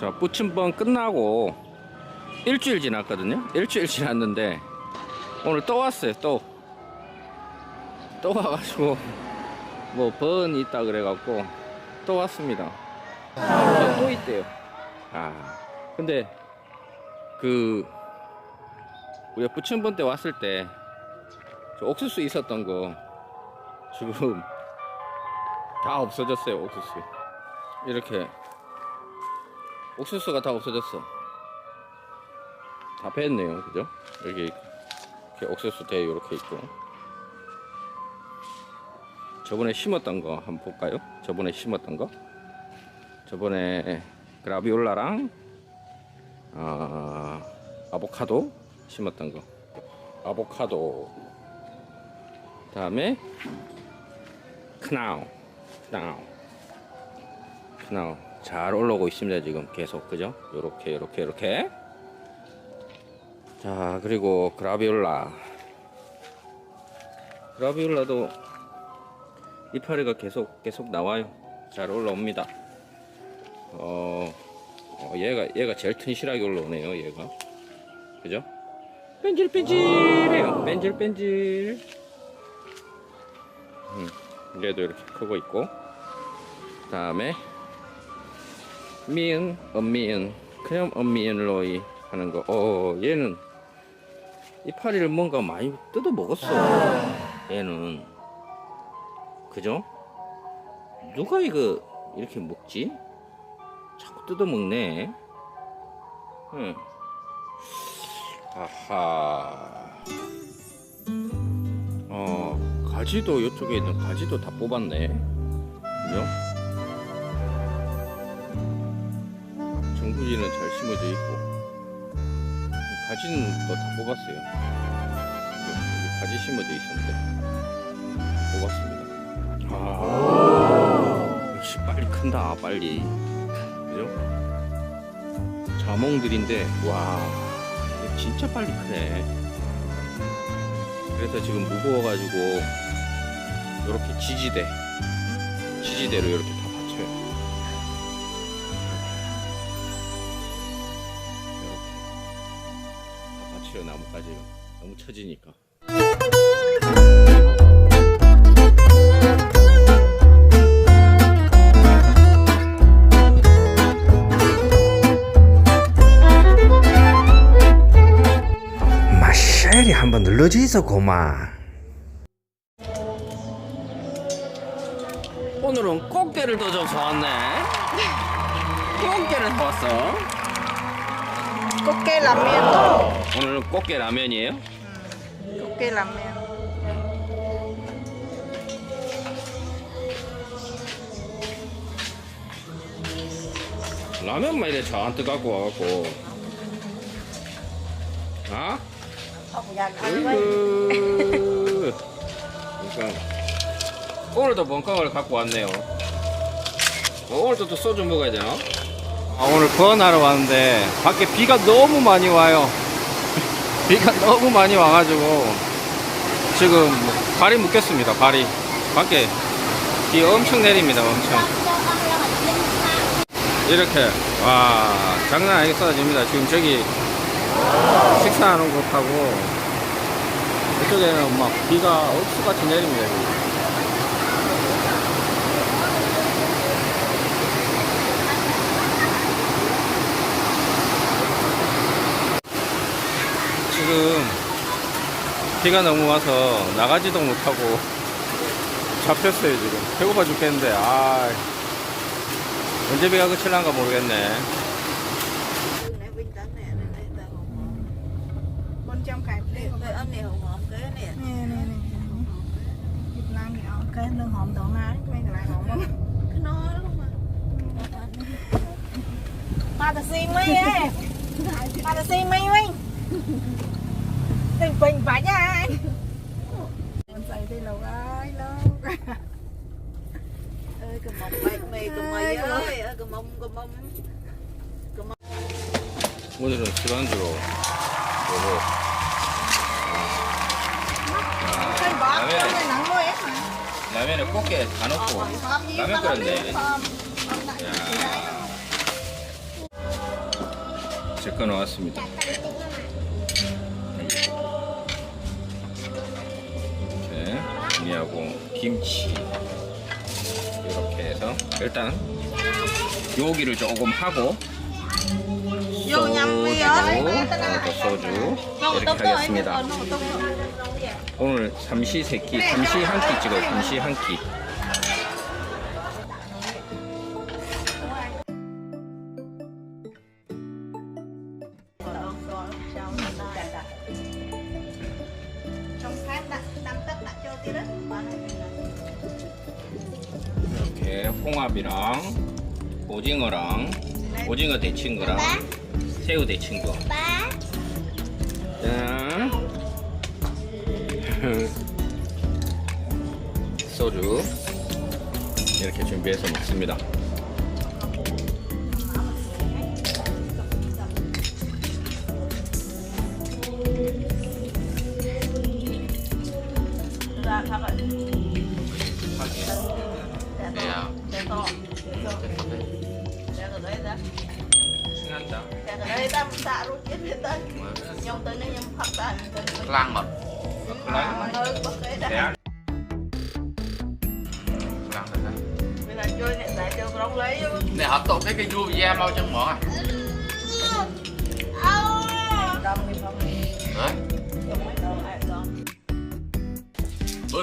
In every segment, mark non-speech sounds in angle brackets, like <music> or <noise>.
자, 부침번 끝나고 일주일 지났거든요. 일주일 지났는데 오늘 또 왔어요. 또. 또 와가지고 뭐 번 있다 그래갖고 또 왔습니다. 아, 또 있대요. 아, 근데 그 우리가 부침번 때 왔을 때저 옥수수 있었던 거 지금 다 없어졌어요. 옥수수. 이렇게 옥수수가 다 없어졌어. 다 뺐네요. 그죠? 여기 이렇게 옥수수 대 이렇게 있고. 저번에 심었던 거 한번 볼까요? 저번에 심었던 거. 저번에 그라비올라랑 아, 아보카도 심었던 거. 아보카도. 다음에 크나우. 크나우. 크나우. 잘 올라오고 있습니다. 지금 계속. 그죠? 요렇게 요렇게 요렇게. 자, 그리고 그라비올라. 그라비올라도 이파리가 계속 계속 나와요. 잘 올라옵니다. 어, 어, 얘가 얘가 제일 튼실하게 올라오네요. 얘가 그죠? 뺀질뺀질해요. 뺀질뺀질. 음, 얘도 이렇게 크고 있고. 다음에 미은, 엄미은, 그냥 엄미은로이 하는 거. 어, 얘는 이파리를 뭔가 많이 뜯어 먹었어. 얘는 그죠? 누가 이거 이렇게 먹지? 자꾸 뜯어 먹네. 응. 아하. 어, 가지도 이쪽에 있는 가지도 다 뽑았네. 그죠? 정부지는 잘 심어져 있고. 가지는 또 다 뽑았어요. 여기 가지 심어져 있었는데. 뽑았습니다. 아, 역시 빨리 큰다, 빨리. 그죠? 자몽들인데, 와, 진짜 빨리 크네. 그래서 지금 무거워가지고, 이렇게 지지대, 지지대로 이렇게 받쳐요, 나뭇가지가. 너무 처지니까. 마샬이 한번 눌러져 있어 고마 오늘은 꽃게를 더 좀 사왔네. 꽃게를 사왔어. 꽃게 라면 오늘은 꽃게 라면이에요. 꽃게 라면 라면만 이래 잔뜩 갖고 와갖고. 아? 으이구. 그러니까 오늘도 bon강을 갖고 왔네요. 어, 오늘도 또 소주 먹어야 되나? 아, 오늘 번하러 왔는데 밖에 비가 너무 많이 와요. <laughs> 비가 너무 많이 와가지고 지금 뭐 발이 묶였습니다. 발이 밖에 비 엄청 내립니다. 엄청. 이렇게 와 장난 아니게 쏟아집니다. 지금 저기 식사하는 곳하고 이쪽에는 막 비가 억수같이 내립니다. 지금. 지금 비가 너무 와서 나가지도 못하고 잡혔어요 지금. 배고파 죽겠는데 아 언제 비가 그칠란가 모르겠네. Ba ta xin mấy ấy. Ba ta xin mấy mấy tình bình bánh à 오늘은 술안주로 요거 cái bó 라면. cái này nặng quá mà 라면에 꽃게 다 넣고 라면 끓였네. 야. 섞어 놓았습니다. 네, 미하고 김치 이렇게 해서 일단 요기를 조금 하고 소주고 또 소주 이렇게 하겠습니다. 오늘 삼시 세끼 삼시 한 끼 찍어요. 삼시 한 끼. 이렇게 홍합이랑 오징어랑 오징어 데친 거랑 새우 데친 거. 짠. <laughs> 소주 이렇게 준비해서 먹습니다. ครับอ่ะข้าวเหนียวเดี๋ยวเดี๋ยวต่อเดี๋ยวต่อเดี๋ยวต่อเลยจ้ะ lang mật lang mật lang mật này họ tụt cái cái vui da mau chân mỏ à?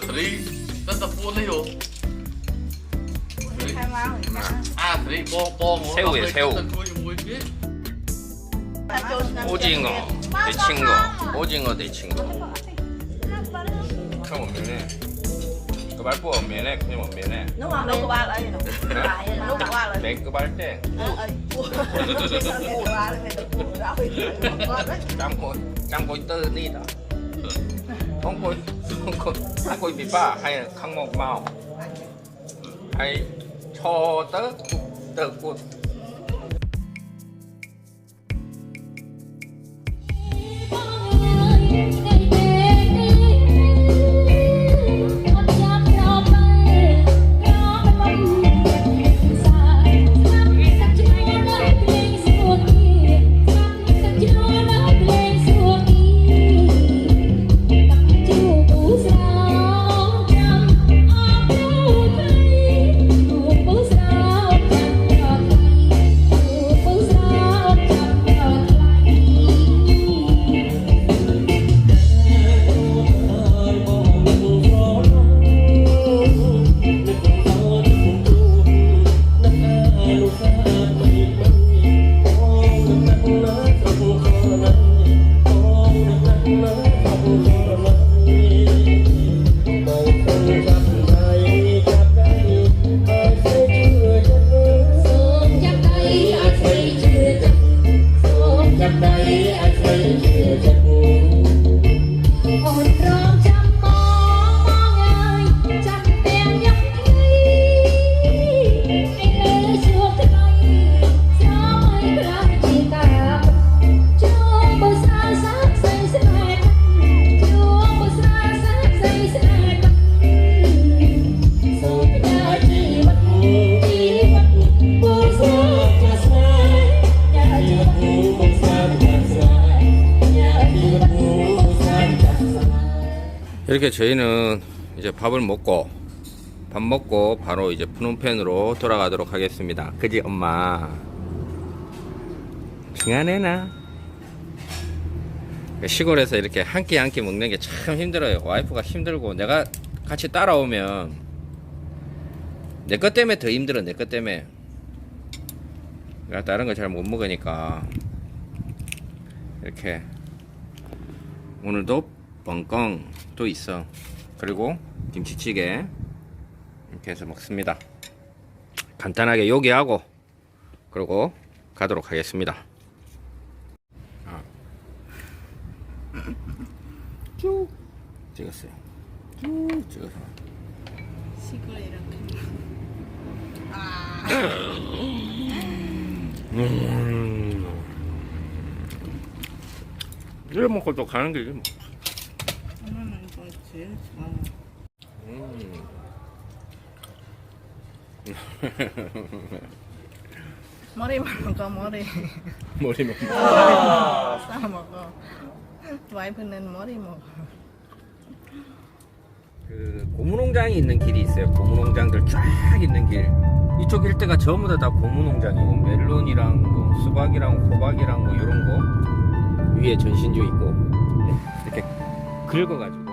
Thì sao À thử bo bo một 새우예요, 새우. 오징어 데친 거. 오징어. 그. 그냥 mà ba lại ba lại 맨 끝할 때 ờ ờ lúc ba lại phải được rồi 짬고 짬고 뜨니다. 홍고 홍고 한고 비바 하이 강목 마오. 하이 초떠 떡꽃 이렇게 저희는 이제 밥을 먹고 밥 먹고 바로 이제 푸놈펜으로 돌아가도록 하겠습니다. 그지 엄마?平安해나? 시골에서 이렇게 한 끼 한 끼 먹는 게 참 힘들어요. 와이프가 힘들고 내가 같이 따라오면 내 것 때문에 더 힘들어. 내 것 때문에. 내가 다른 거잘못 먹으니까 이렇게 오늘도 뻥뻥 또 있어. 그리고 김치찌개 이렇게 해서 먹습니다. 간단하게 요기하고 그리고 가도록 하겠습니다. 아. 쭉 찍었어요. 쭉 찍어서. 시골에 이렇게 음. 이래 먹고 또 가는 게 뭐. 하나 좋아 음. 머리 먹어 머리 머리 먹. 싸 먹어 와이프는 머리 먹어 그 고무농장이 있는 길이 있어요. 고무농장들 쫙 있는 길. 이쪽 일대가 전부 다, 다 고무농장이고 멜론이랑 뭐 수박이랑 호박이랑 뭐 이런 거 위에 전신주 있고 이렇게 긁어가지고